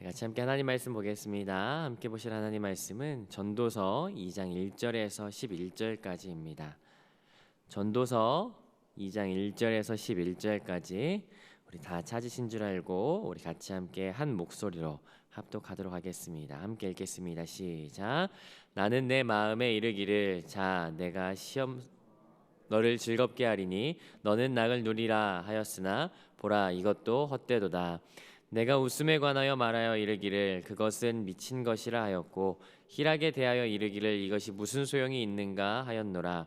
네, 같이 함께 하나님 말씀 보겠습니다. 함께 보실 하나님 말씀은 전도서 2장 1절에서 11절까지입니다. 전도서 2장 1절에서 11절까지 우리 다 찾으신 줄 알고 우리 같이 함께 한 목소리로 합독하도록 하겠습니다. 함께 읽겠습니다. 시작. 나는 내 마음에 이르기를 자 내가 시험 너를 즐겁게 하리니 너는 낙을 누리라 하였으나 보라 이것도 헛되도다. 내가 웃음에 관하여 말하여 이르기를 그것은 미친 것이라 하였고 희락에 대하여 이르기를 이것이 무슨 소용이 있는가 하였노라.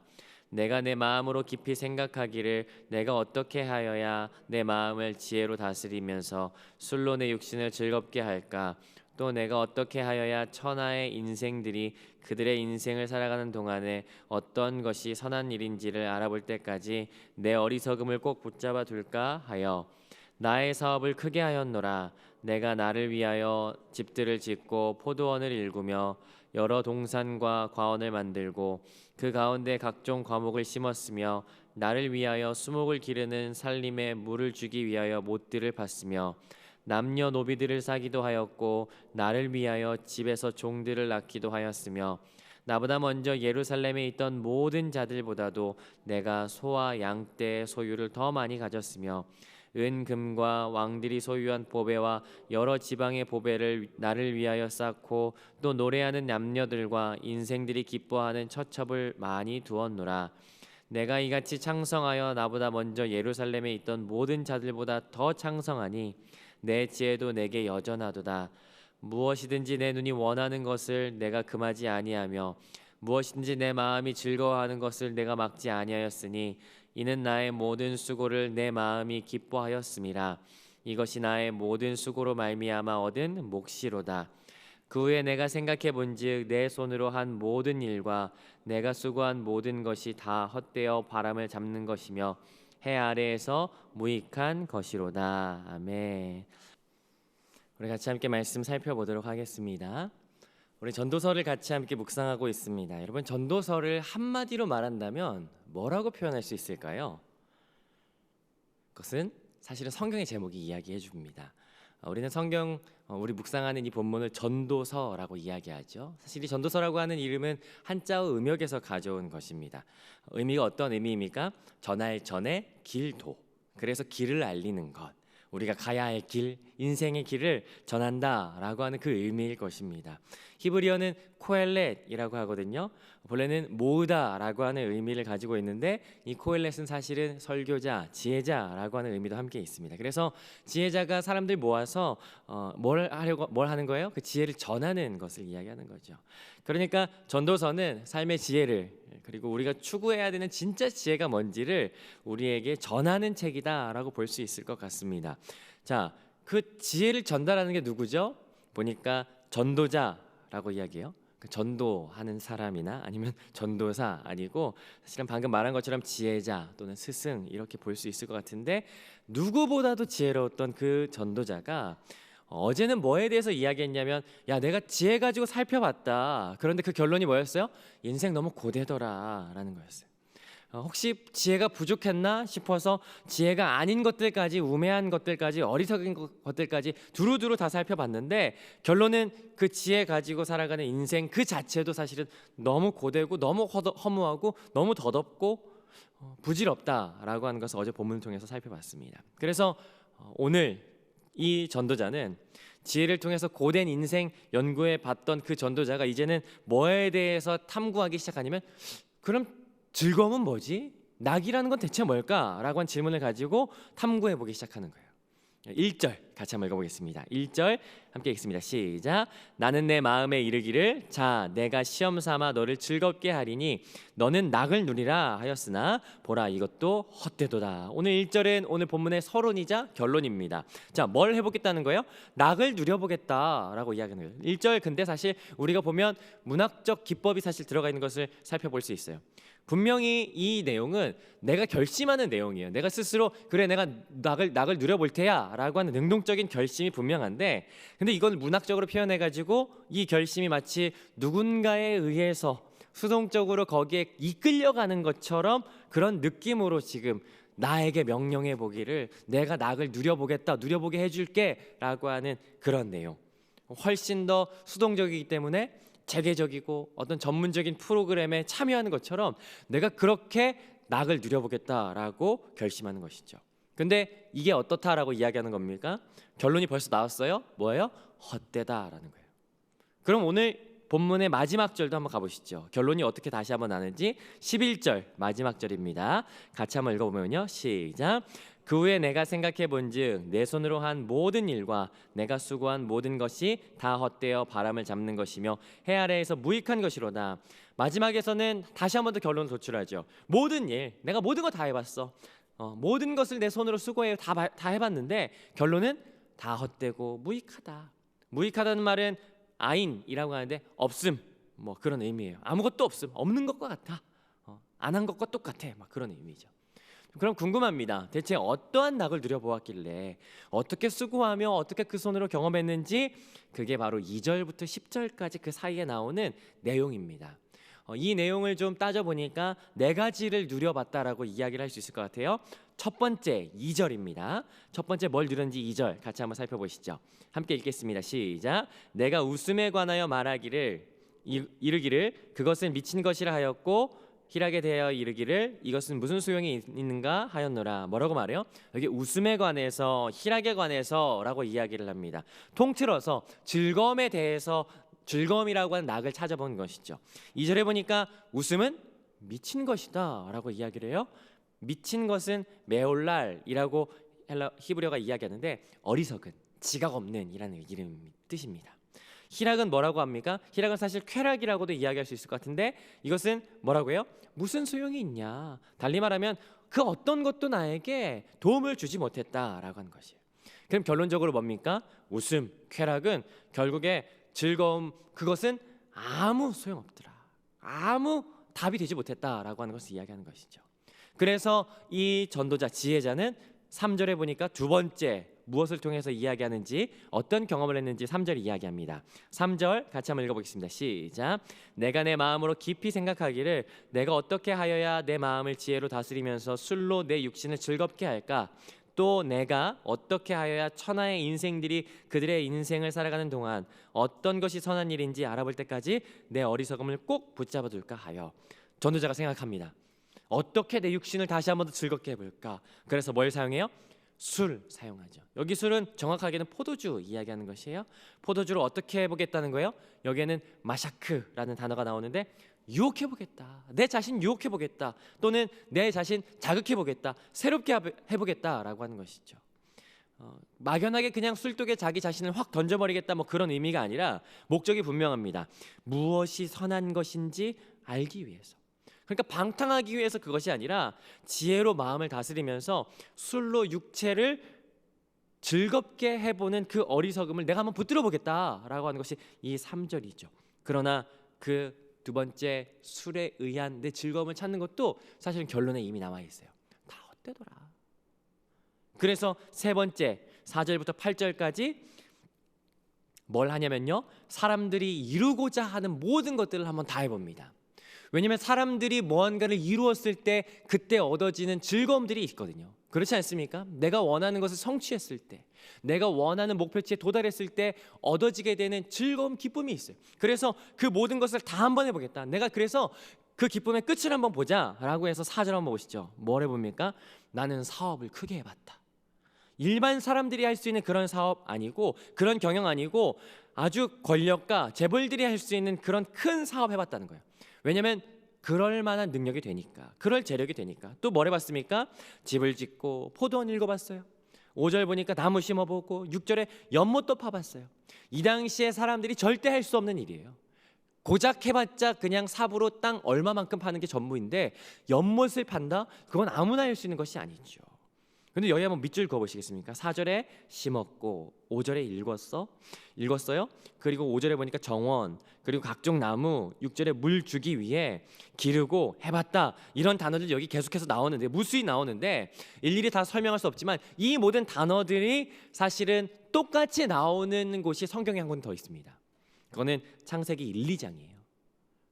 내가 내 마음으로 깊이 생각하기를 내가 어떻게 하여야 내 마음을 지혜로 다스리면서 술로 내 육신을 즐겁게 할까 또 내가 어떻게 하여야 천하의 인생들이 그들의 인생을 살아가는 동안에 어떤 것이 선한 일인지를 알아볼 때까지 내 어리석음을 꼭 붙잡아 둘까 하여 나의 사업을 크게 하였노라. 내가 나를 위하여 집들을 짓고 포도원을 일구며 여러 동산과 과원을 만들고 그 가운데 각종 과목을 심었으며 나를 위하여 수목을 기르는 살림에 물을 주기 위하여 못들을 팠으며 남녀 노비들을 사기도 하였고 나를 위하여 집에서 종들을 낳기도 하였으며 나보다 먼저 예루살렘에 있던 모든 자들보다도 내가 소와 양떼의 소유를 더 많이 가졌으며 은금과 왕들이 소유한 보배와 여러 지방의 보배를 나를 위하여 쌓고 또 노래하는 남녀들과 인생들이 기뻐하는 처첩을 많이 두었노라. 내가 이같이 창성하여 나보다 먼저 예루살렘에 있던 모든 자들보다 더 창성하니 내 지혜도 내게 여전하도다. 무엇이든지 내 눈이 원하는 것을 내가 금하지 아니하며 무엇이든지 내 마음이 즐거워하는 것을 내가 막지 아니하였으니 이는 나의 모든 수고를 내 마음이 기뻐하였음이라 이것이 나의 모든 수고로 말미암아 얻은 몫이로다. 그 후에 내가 생각해 본즉 내 손으로 한 모든 일과 내가 수고한 모든 것이 다 헛되어 바람을 잡는 것이며 해 아래에서 무익한 것이로다. 아멘. 우리 같이 함께 말씀 살펴보도록 하겠습니다. 우리 전도서를 같이 함께 묵상하고 있습니다. 여러분 전도서를 한마디로 말한다면 뭐라고 표현할 수 있을까요? 그것은 사실은 성경의 제목이 이야기해 줍니다. 어, 우리는 성경 어, 우리 묵상하는 이 본문을 전도서라고 이야기하죠. 사실 이 전도서라고 하는 이름은 한자어 음역에서 가져온 것입니다. 의미가 어떤 의미입니까? 전할 전에 길도. 그래서 길을 알리는 것. 우리가 가야 할 길, 인생의 길을 전한다라고 하는 그 의미일 것입니다. 히브리어는 코엘렛이라고 하거든요. 본래는 모으다라고 하는 의미를 가지고 있는데 이 코엘렛은 사실은 설교자, 지혜자라고 하는 의미도 함께 있습니다. 그래서 지혜자가 사람들 모아서 어, 뭘 하려고 뭘 하는 거예요? 그 지혜를 전하는 것을 이야기하는 거죠. 그러니까 전도서는 삶의 지혜를 그리고 우리가 추구해야 되는 진짜 지혜가 뭔지를 우리에게 전하는 책이다라고 볼 수 있을 것 같습니다. 자, 그 지혜를 전달하는 게 누구죠? 보니까 전도자라고 이야기해요. 그 전도하는 사람이나 아니면 전도사 아니고 사실은 방금 말한 것처럼 지혜자 또는 스승 이렇게 볼 수 있을 것 같은데 누구보다도 지혜로웠던 그 전도자가 어제는 뭐에 대해서 이야기했냐면 야 내가 지혜 가지고 살펴봤다. 그런데 그 결론이 뭐였어요? 인생 너무 고되더라라는 거였어요. 어, 혹시 지혜가 부족했나 싶어서 지혜가 아닌 것들까지 우매한 것들까지 어리석은 것- 것들까지 두루두루 다 살펴봤는데 결론은 그 지혜 가지고 살아가는 인생 그 자체도 사실은 너무 고되고 너무 허무하고 너무 더덥고 어, 부질없다라고 하는 것을 어제 본문을 통해서 살펴봤습니다. 그래서 어, 오늘 이 전도자는 지혜를 통해서 고된 인생 연구해 봤던 그 전도자가 이제는 뭐에 대해서 탐구하기 시작하냐면 그럼 즐거움은 뭐지? 낙이라는 건 대체 뭘까 라고 한 질문을 가지고 탐구해 보기 시작하는 거예요. 1절 같이 한번 읽어보겠습니다. 1절 함께 읽습니다. 시작. 나는 내 마음에 이르기를 자 내가 시험 삼아 너를 즐겁게 하리니 너는 낙을 누리라 하였으나 보라 이것도 헛되도다. 오늘 1절은 오늘 본문의 서론이자 결론입니다. 자 뭘 해보겠다는 거예요? 낙을 누려보겠다라고 이야기하는 거예요. 1절 근데 사실 우리가 보면 문학적 기법이 사실 들어가 있는 것을 살펴볼 수 있어요. 분명히 이 내용은 내가 결심하는 내용이에요. 내가 스스로 그래 내가 낙을 낙을 누려볼 테야라고 하는 능동적인 결심이 분명한데, 근데 이걸 문학적으로 표현해 가지고 이 결심이 마치 누군가에 의해서 수동적으로 거기에 이끌려가는 것처럼 그런 느낌으로 지금 나에게 명령해 보기를 내가 낙을 누려보겠다 누려보게 해줄게라고 하는 그런 내용. 훨씬 더 수동적이기 때문에 재개적이고 어떤 전문적인 프로그램에 참여하는 것처럼 내가 그렇게 낙을 누려보겠다라고 결심하는 것이죠. 근데 이게 어떻다라고 이야기하는 겁니까? 결론이 벌써 나왔어요. 뭐예요? 헛되다라는 거예요. 그럼 오늘 본문의 마지막 절도 한번 가보시죠. 결론이 어떻게 다시 한번 나는지 11절 마지막 절입니다. 같이 한번 읽어보면요. 시작. 그 후에 내가 생각해 본즉 내 손으로 한 모든 일과 내가 수고한 모든 것이 다 헛되어 바람을 잡는 것이며 해 아래에서 무익한 것이로다. 마지막에서는 다시 한번 더 결론을 도출하죠. 모든 일, 내가 모든 거 다 해봤어. 어, 모든 것을 내 손으로 수고해 다, 바- 다 해봤는데 결론은 다 헛되고 무익하다. 무익하다는 말은 아인이라고 하는데 없음 뭐 그런 의미예요. 아무것도 없음, 없는 것과 같아. 어, 안한 것과 똑같아. 막 그런 의미죠. 그럼 궁금합니다. 대체 어떠한 낙을 누려보았길래 어떻게 수고하며 어떻게 그 손으로 경험했는지 그게 바로 2절부터 10절까지 그 사이에 나오는 내용입니다. 어, 이 내용을 좀 따져 보니까 네 가지를 누려봤다라고 이야기를 할 수 있을 것 같아요. 첫 번째 2절입니다. 첫 번째 뭘 누렸는지 2절 같이 한번 살펴보시죠. 함께 읽겠습니다. 시작. 내가 웃음에 관하여 말하기를 이- 이르기를 그것은 미친 것이라 하였고 희락에 대하여 이르기를 이것은 무슨 소용이 있- 있는가 하였노라. 뭐라고 말해요? 여기 웃음에 관해서 희락에 관해서라고 이야기를 합니다. 통틀어서 즐거움에 대해서 즐거움이라고 하는 낙을 찾아본 것이죠. 이절에 보니까 웃음은 미친 것이다라고 이야기를 해요. 미친 것은 메올랄이라고 히브리어가 이야기하는데 어리석은 지각 없는이라는 이름 뜻입니다. 희락은 뭐라고 합니까? 희락은 사실 쾌락이라고도 이야기할 수 있을 것 같은데 이것은 뭐라고요? 무슨 소용이 있냐? 달리 말하면 그 어떤 것도 나에게 도움을 주지 못했다라고 하는 것이에요. 그럼 결론적으로 뭡니까? 웃음, 쾌락은 결국에 즐거움 그것은 아무 소용없더라. 아무 답이 되지 못했다라고 하는 것을 이야기하는 것이죠. 그래서 이 전도자 지혜자는 3절에 보니까 두 번째 무엇을 통해서 이야기하는지 어떤 경험을 했는지 3절 이야기합니다. 3절 같이 한번 읽어보겠습니다. 시작. 내가 내 마음으로 깊이 생각하기를 내가 어떻게 하여야 내 마음을 지혜로 다스리면서 술로 내 육신을 즐겁게 할까? 또 내가 어떻게 하여야 천하의 인생들이 그들의 인생을 살아가는 동안 어떤 것이 선한 일인지 알아볼 때까지 내 어리석음을 꼭 붙잡아 둘까 하여 전도자가 생각합니다. 어떻게 내 육신을 다시 한번 더 즐겁게 해볼까? 그래서 뭘 사용해요? 술 사용하죠. 여기 술은 정확하게는 포도주 이야기하는 것이에요. 포도주를 어떻게 해보겠다는 거예요? 여기에는 마샤크라는 단어가 나오는데 유혹해보겠다. 내 자신 유혹해보겠다. 또는 내 자신 자극해보겠다. 새롭게 해보겠다라고 하는 것이죠. 어, 막연하게 그냥 술독에 자기 자신을 확 던져버리겠다 뭐 그런 의미가 아니라 목적이 분명합니다. 무엇이 선한 것인지 알기 위해서. 그러니까 방탕하기 위해서 그것이 아니라 지혜로 마음을 다스리면서 술로 육체를 즐겁게 해보는 그 어리석음을 내가 한번 붙들어 보겠다라고 하는 것이 이 3절이죠. 그러나 그 두 번째 술에 의한 내 즐거움을 찾는 것도 사실은 결론에 이미 남아 있어요. 다 헛되더라. 그래서 세 번째 4절부터 8절까지 뭘 하냐면요. 사람들이 이루고자 하는 모든 것들을 한번 다 해봅니다. 왜냐하면 사람들이 무언가를 이루었을 때 그때 얻어지는 즐거움들이 있거든요. 그렇지 않습니까? 내가 원하는 것을 성취했을 때, 내가 원하는 목표치에 도달했을 때 얻어지게 되는 즐거움, 기쁨이 있어요. 그래서 그 모든 것을 다 한번 해보겠다. 내가 그래서 그 기쁨의 끝을 한번 보자라고 해서 사절 한번 보시죠. 뭘 해봅니까? 나는 사업을 크게 해봤다. 일반 사람들이 할 수 있는 그런 사업 아니고 그런 경영 아니고 아주 권력가 재벌들이 할 수 있는 그런 큰 사업 해봤다는 거예요. 왜냐하면 그럴 만한 능력이 되니까 그럴 재력이 되니까 또 뭘 해봤습니까? 집을 짓고 포도원 읽어봤어요. 5절 보니까 나무 심어보고 6절에 연못도 파봤어요. 이 당시에 사람들이 절대 할 수 없는 일이에요. 고작 해봤자 그냥 삽으로 땅 얼마만큼 파는 게 전부인데 연못을 판다? 그건 아무나 할 수 있는 것이 아니죠. 근데 여기 한번 밑줄 그어 보시겠습니까? 4절에 심었고 5절에 읽었어 읽었어요. 그리고 5절에 보니까 정원 그리고 각종 나무 6절에 물 주기 위해 기르고 해 봤다 이런 단어들 여기 계속해서 나오는데 무수히 나오는데 일일이 다 설명할 수 없지만 이 모든 단어들이 사실은 똑같이 나오는 곳이 성경에 한 권 더 있습니다. 그거는 창세기 1, 2장이에요.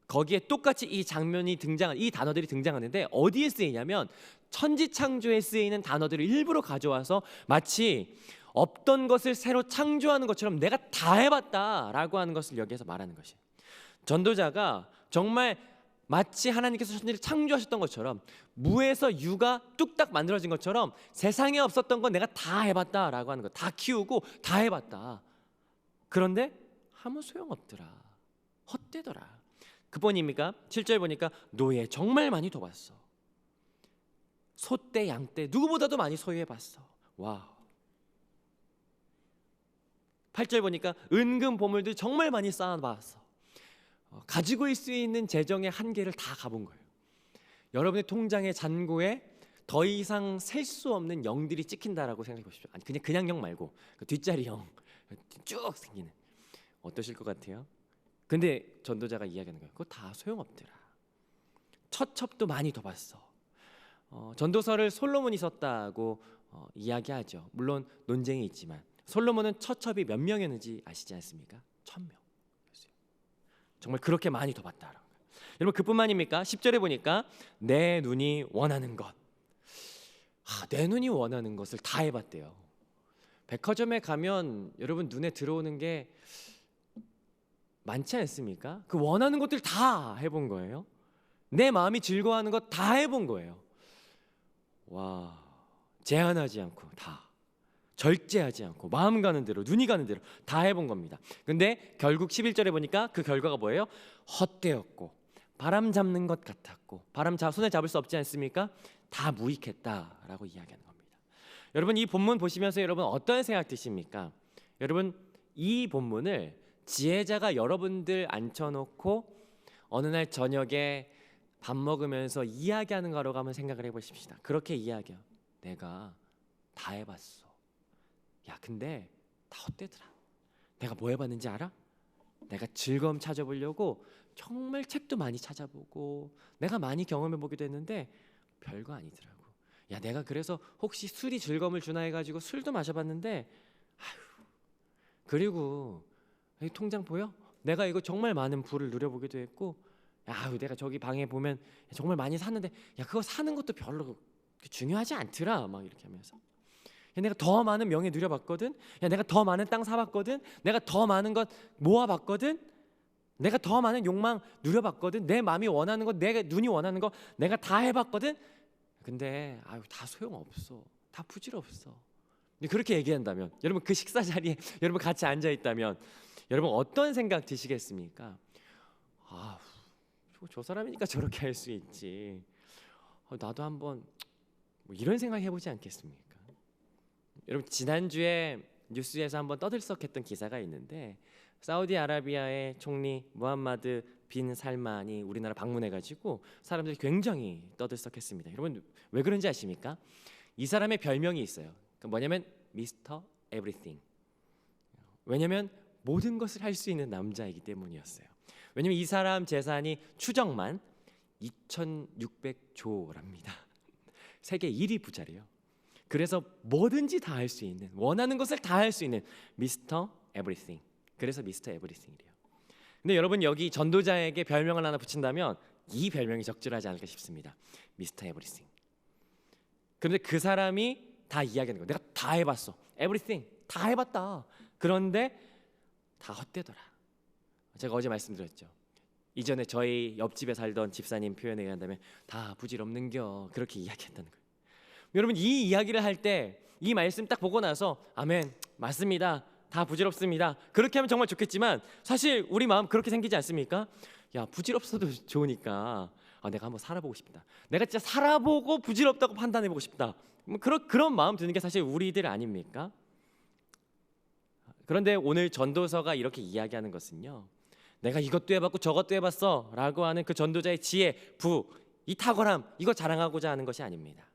거기에 똑같이 이 장면이 등장, 이 단어들이 등장하는데 어디에 쓰이냐면 천지창조에 쓰이는 단어들을 일부러 가져와서 마치 없던 것을 새로 창조하는 것처럼 내가 다 해봤다라고 하는 것을 여기에서 말하는 것이에요. 전도자가 정말 마치 하나님께서 천지를 창조하셨던 것처럼 무에서 유가 뚝딱 만들어진 것처럼 세상에 없었던 건 내가 다 해봤다라고 하는 것, 다 키우고 다 해봤다. 그런데 아무 소용 없더라. 헛되더라. 그뿐입니까? 7절 보니까 노예 정말 많이 둬봤어. 소떼 양떼 누구보다도 많이 소유해 봤어. 와우. 8절 보니까 은금 보물들 정말 많이 쌓아봤어. 어, 가지고 있을 수 있는 재정의 한계를 다 가본 거예요. 여러분의 통장의 잔고에 더 이상 셀 수 없는 영들이 찍힌다라고 생각해 보십시오. 아니 그냥 그냥 영 말고 그 뒷자리 영 쭉 생기는 어떠실 것 같아요? 근데 전도자가 이야기하는 거예요. 그거 다 소용없더라. 첫 첩도 많이 더 봤어. 어, 전도서를 솔로몬이 썼다고 어, 이야기하죠. 물론 논쟁이 있지만 솔로몬은 첫 첩이 몇 명이었는지 아시지 않습니까? 천 명. 정말 그렇게 많이 거예요. 여러분 그뿐만입니까? 10절에 보니까 내 눈이 원하는 것. 아, 내 눈이 원하는 것을 다 해봤대요. 백화점에 가면 여러분 눈에 들어오는 게 많지 않습니까? 그 원하는 것들 다 해본 거예요. 내 마음이 즐거워하는 것 다 해본 거예요. 와, 제한하지 않고 다. 절제하지 않고 마음 가는 대로 눈이 가는 대로 다 해본 겁니다. 근데 결국 11절에 보니까 그 결과가 뭐예요? 헛되었고 바람 잡는 것 같았고 바람 잡 손에 잡을 수 없지 않습니까? 다 무익했다라고 이야기하는 겁니다. 여러분 이 본문 보시면서 여러분 어떤 생각 드십니까? 여러분 이 본문을 지혜자가 여러분들 앉혀놓고 어느 날 저녁에 밥 먹으면서 이야기하는 거라고 한번 생각을 해보십시다. 그렇게 이야기해요. 내가 다 해봤어. 야 근데 다 헛되더라. 내가 뭐 해봤는지 알아? 내가 즐거움 찾아보려고 정말 책도 많이 찾아보고 내가 많이 경험해보기도 했는데 별거 아니더라고. 야 내가 그래서 혹시 술이 즐거움을 주나 해가지고 술도 마셔봤는데 아휴 그리고 이 통장 보여? 내가 이거 정말 많은 부를 누려보기도 했고 야 내가 저기 방에 보면 정말 많이 샀는데 야 그거 사는 것도 별로 중요하지 않더라 막 이렇게 하면서 야, 내가 더 많은 명예 누려봤거든. 야, 내가 더 많은 땅 사봤거든. 내가 더 많은 것 모아봤거든. 내가 더 많은 욕망 누려봤거든. 내 마음이 원하는 것, 내 눈이 원하는 거, 내가 다 해봤거든. 근데 아유 다 소용 없어. 다 부질없어. 그렇게 얘기한다면, 여러분 그 식사 자리에 여러분 같이 앉아 있다면, 여러분 어떤 생각 드시겠습니까? 아, 저 사람이니까 저렇게 할 수 있지. 어, 나도 한번 뭐 이런 생각 해보지 않겠습니까? 여러분 지난 주에 뉴스에서 한번 떠들썩했던 기사가 있는데 사우디아라비아의 총리 무함마드 빈 살만이 우리나라 방문해가지고 사람들이 굉장히 떠들썩했습니다. 여러분 왜 그런지 아십니까? 이 사람의 별명이 있어요. 그 뭐냐면 미스터 에브리띵. 왜냐면 모든 것을 할 수 있는 남자이기 때문이었어요. 왜냐면 이 사람 재산이 추정만 2,600조랍니다. 세계 1위 부자래요. 그래서 뭐든지 다 할 수 있는 원하는 것을 다 할 수 있는 미스터 에브리띵. 그래서 미스터 에브리띵이래요. 근데 여러분 여기 전도자에게 별명을 하나 붙인다면 이 별명이 적절하지 않을까 싶습니다. 미스터 에브리띵. 그런데 그 사람이 다 이야기하는 거. 내가 다 해봤어. 에브리띵 다 해봤다. 그런데 다 헛되더라. 제가 어제 말씀드렸죠. 이전에 저희 옆집에 살던 집사님 표현에 의한다면 다 부질없는겨 그렇게 이야기했다는 거예요. 여러분 이 이야기를 할 때 이 말씀 딱 보고 나서 아멘 맞습니다 다 부질없습니다 그렇게 하면 정말 좋겠지만 사실 우리 마음 그렇게 생기지 않습니까? 야 부질없어도 좋으니까 아, 내가 한번 살아보고 싶다 내가 진짜 살아보고 부질없다고 판단해보고 싶다 뭐 그런 그런 마음 드는 게 사실 우리들 아닙니까? 그런데 오늘 전도서가 이렇게 이야기하는 것은요 내가 이것도 해봤고 저것도 해봤어 라고 하는 그 전도자의 지혜, 부, 이 탁월함 이거 자랑하고자 하는 것이 아닙니다.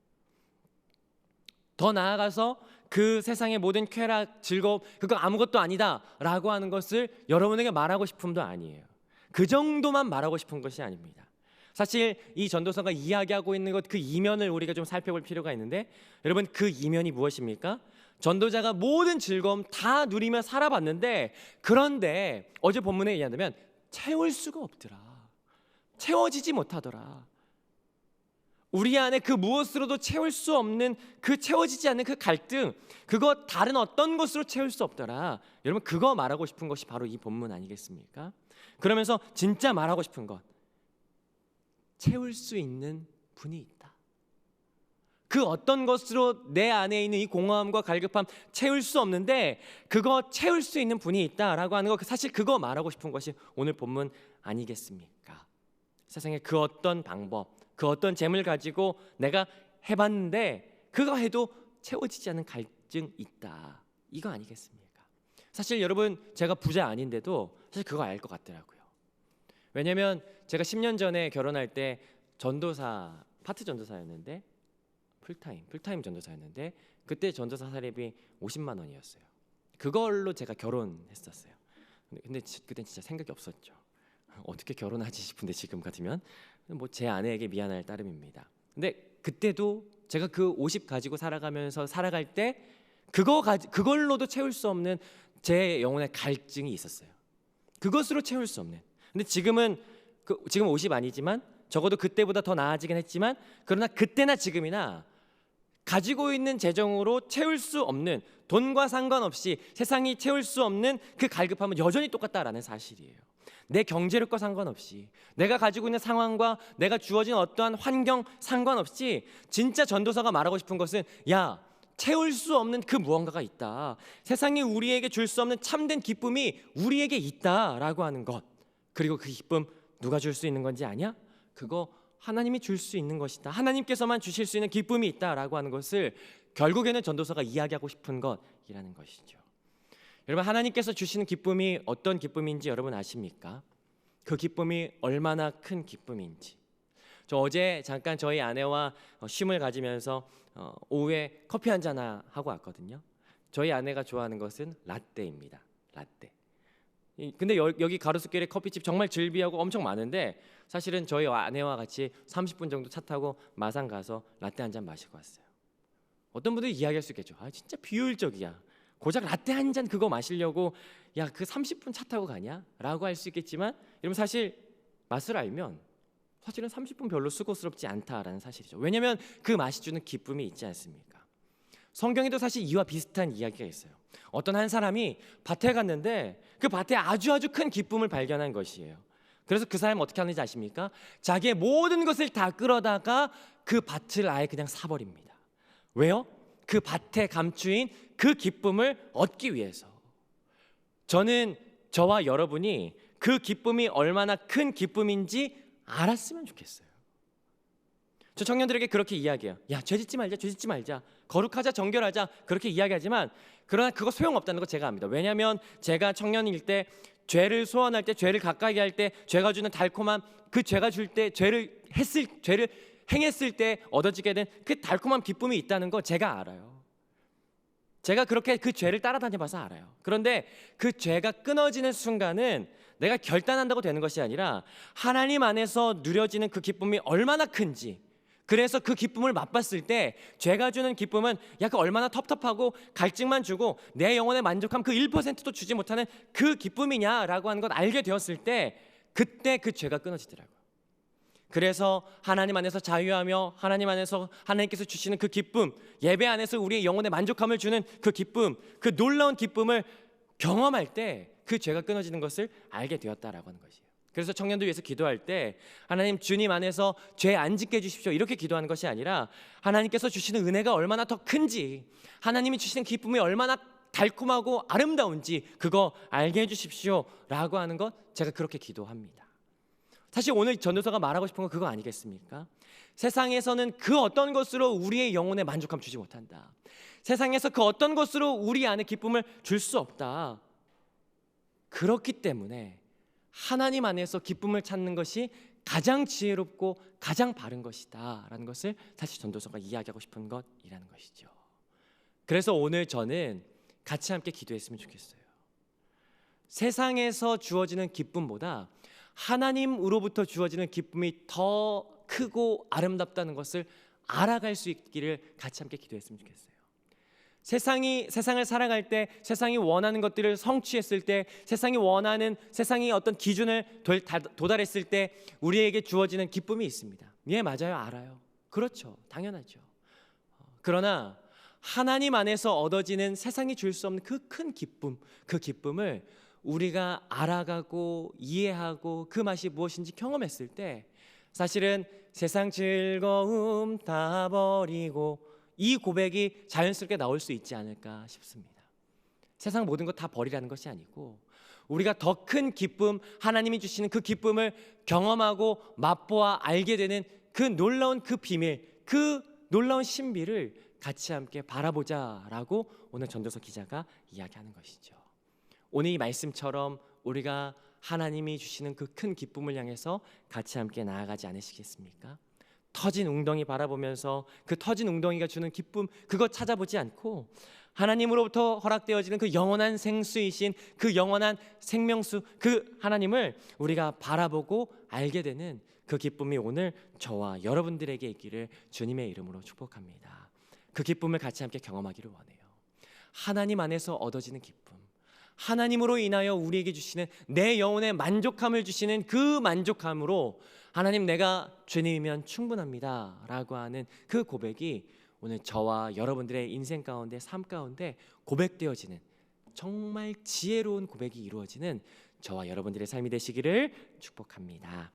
더 나아가서 그 세상의 모든 쾌락, 즐거움 그거 아무것도 아니다라고 하는 것을 여러분에게 말하고 싶음도 아니에요. 그 정도만 말하고 싶은 것이 아닙니다. 사실 이 전도서가 이야기하고 있는 것 그 이면을 우리가 좀 살펴볼 필요가 있는데 여러분 그 이면이 무엇입니까? 전도자가 모든 즐거움 다 누리며 살아봤는데 그런데 어제 본문에 얘기한다면 채울 수가 없더라. 채워지지 못하더라. 우리 안에 그 무엇으로도 채울 수 없는 그 채워지지 않는 그 갈등 그거 다른 어떤 것으로 채울 수 없더라. 여러분 그거 말하고 싶은 것이 바로 이 본문 아니겠습니까? 그러면서 진짜 말하고 싶은 것 채울 수 있는 분이 있다. 그 어떤 것으로 내 안에 있는 이 공허함과 갈급함 채울 수 없는데 그거 채울 수 있는 분이 있다라고 하는 거 사실 그거 말하고 싶은 것이 오늘 본문 아니겠습니까? 세상에 그 어떤 방법, 그 어떤 재물 가지고 내가 해봤는데 그거 해도 채워지지 않는 갈증 있다. 이거 아니겠습니까? 사실 여러분 제가 부자 아닌데도 사실 그거 알 것 같더라고요. 왜냐면 제가 10년 전에 결혼할 때 전도사 파트 전도사였는데 풀타임 풀타임 전도사였는데 그때 전도사 사례비 50만 원이었어요. 그걸로 제가 결혼했었어요. 근데, 그땐 진짜 생각이 없었죠. 어떻게 결혼하지 싶은데 지금 같으면 뭐 제 아내에게 미안할 따름입니다. 근데 그때도 제가 그 50 가지고 살아가면서 살아갈 때 그거 가지 그걸로도 채울 수 없는 제 영혼의 갈증이 있었어요. 그것으로 채울 수 없는. 근데 지금은 그 지금 50 아니지만 적어도 그때보다 더 나아지긴 했지만 그러나 그때나 지금이나 가지고 있는 재정으로 채울 수 없는 돈과 상관없이 세상이 채울 수 없는 그 갈급함은 여전히 똑같다라는 사실이에요. 내 경제력과 상관없이 내가 가지고 있는 상황과 내가 주어진 어떠한 환경 상관없이 진짜 전도사가 말하고 싶은 것은 야 채울 수 없는 그 무언가가 있다. 세상이 우리에게 줄 수 없는 참된 기쁨이 우리에게 있다라고 하는 것. 그리고 그 기쁨 누가 줄 수 있는 건지 아냐? 그거 하나님이 줄 수 있는 것이다. 하나님께서만 주실 수 있는 기쁨이 있다라고 하는 것을 결국에는 전도서가 이야기하고 싶은 것이라는 것이죠. 여러분 하나님께서 주시는 기쁨이 어떤 기쁨인지 여러분 아십니까? 그 기쁨이 얼마나 큰 기쁨인지. 저 어제 잠깐 저희 아내와 어, 쉼을 가지면서 어, 오후에 커피 한 잔 하고 왔거든요. 저희 아내가 좋아하는 것은 라떼입니다. 라떼. 이- 근데 여, 여기 가로수길에 커피집 정말 즐비하고 엄청 많은데 사실은 저희 아내와 같이 30분 정도 차 타고 마산 가서 라떼 한 잔 마시고 왔어요. 어떤 분들이 이야기할 수 있겠죠. 아 진짜 비효율적이야. 고작 라떼 한 잔 그거 마시려고 야 그 30분 차 타고 가냐?라고 할 수 있겠지만 여러분 사실 맛을 알면 사실은 30분 별로 수고스럽지 않다라는 사실이죠. 왜냐하면 그 맛이 주는 기쁨이 있지 않습니까? 성경에도 사실 이와 비슷한 이야기가 있어요. 어떤 한 사람이 밭에 갔는데 그 밭에 아주 아주 큰 기쁨을 발견한 것이에요. 그래서 그 사람이 어떻게 하는지 아십니까? 자기의 모든 것을 다 끌어다가 그 밭을 아예 그냥 사버립니다. 왜요? 그 밭에 감추인 그 기쁨을 얻기 위해서. 저는 저와 여러분이 그 기쁨이 얼마나 큰 기쁨인지 알았으면 좋겠어요. 저 청년들에게 그렇게 이야기해요. 야, 죄 짓지 말자, 죄 짓지 말자. 거룩하자, 정결하자. 그렇게 이야기하지만 그러나 그거 소용없다는 거 제가 압니다. 왜냐하면 제가 청년일 때 죄를 소원할 때 죄를 가까이 할 때 죄가 주는 달콤함 그 죄가 줄 때 죄를 했을 죄를 행했을 때 얻어지게 된 그 달콤한 기쁨이 있다는 거 제가 알아요. 제가 그렇게 그 죄를 따라다녀 봐서 알아요. 그런데 그 죄가 끊어지는 순간은 내가 결단한다고 되는 것이 아니라 하나님 안에서 누려지는 그 기쁨이 얼마나 큰지 그래서 그 기쁨을 맛봤을 때 죄가 주는 기쁨은 약간 얼마나 텁텁하고 갈증만 주고 내 영혼의 만족함 그 1%도 주지 못하는 그 기쁨이냐라고 하는 걸 알게 되었을 때 그때 그 죄가 끊어지더라고요. 그래서 하나님 안에서 자유하며 하나님 안에서 하나님께서 주시는 그 기쁨, 예배 안에서 우리의 영혼의 만족함을 주는 그 기쁨, 그 놀라운 기쁨을 경험할 때 그 죄가 끊어지는 것을 알게 되었다라고 하는 것이에요. 그래서 청년들 위해서 기도할 때 하나님 주님 안에서 죄 안 짓게 해주십시오 이렇게 기도하는 것이 아니라 하나님께서 주시는 은혜가 얼마나 더 큰지 하나님이 주시는 기쁨이 얼마나 달콤하고 아름다운지 그거 알게 해주십시오라고 하는 것 제가 그렇게 기도합니다. 사실 오늘 전도서가 말하고 싶은 건 그거 아니겠습니까? 세상에서는 그 어떤 것으로 우리의 영혼에 만족함 주지 못한다. 세상에서 그 어떤 것으로 우리 안에 기쁨을 줄 수 없다. 그렇기 때문에 하나님 안에서 기쁨을 찾는 것이 가장 지혜롭고 가장 바른 것이다라는 것을 사실 전도서가 이야기하고 싶은 것이라는 것이죠. 그래서 오늘 저는 같이 함께 기도했으면 좋겠어요. 세상에서 주어지는 기쁨보다 하나님으로부터 주어지는 기쁨이 더 크고 아름답다는 것을 알아갈 수 있기를 같이 함께 기도했으면 좋겠어요. 세상이 세상을 살아갈 때 세상이 원하는 것들을 성취했을 때 세상이 원하는 세상이 어떤 기준을 도달했을 때 우리에게 주어지는 기쁨이 있습니다. 예, 맞아요. 알아요. 그렇죠. 당연하죠. 어, 그러나 하나님 안에서 얻어지는 세상이 줄 수 없는 그 큰 기쁨, 그 기쁨을 우리가 알아가고 이해하고 그 맛이 무엇인지 경험했을 때 사실은 세상 즐거움 다 버리고 이 고백이 자연스럽게 나올 수 있지 않을까 싶습니다. 세상 모든 것 다 버리라는 것이 아니고 우리가 더 큰 기쁨, 하나님이 주시는 그 기쁨을 경험하고 맛보아 알게 되는 그 놀라운 그 비밀, 그 놀라운 신비를 같이 함께 바라보자라고 오늘 전도서 기자가 이야기하는 것이죠. 오늘 이 말씀처럼 우리가 하나님이 주시는 그 큰 기쁨을 향해서 같이 함께 나아가지 않으시겠습니까? 터진 웅덩이 바라보면서 그 터진 웅덩이가 주는 기쁨 그것 찾아보지 않고 하나님으로부터 허락되어지는 그 영원한 생수이신 그 영원한 생명수 그 하나님을 우리가 바라보고 알게 되는 그 기쁨이 오늘 저와 여러분들에게 있기를 주님의 이름으로 축복합니다. 그 기쁨을 같이 함께 경험하기를 원해요. 하나님 안에서 얻어지는 기쁨. 하나님으로 인하여 우리에게 주시는 내 영혼의 만족함을 주시는 그 만족함으로 하나님 내가 주님이면 충분합니다 라고 하는 그 고백이 오늘 저와 여러분들의 인생 가운데 삶 가운데 고백되어지는 정말 지혜로운 고백이 이루어지는 저와 여러분들의 삶이 되시기를 축복합니다.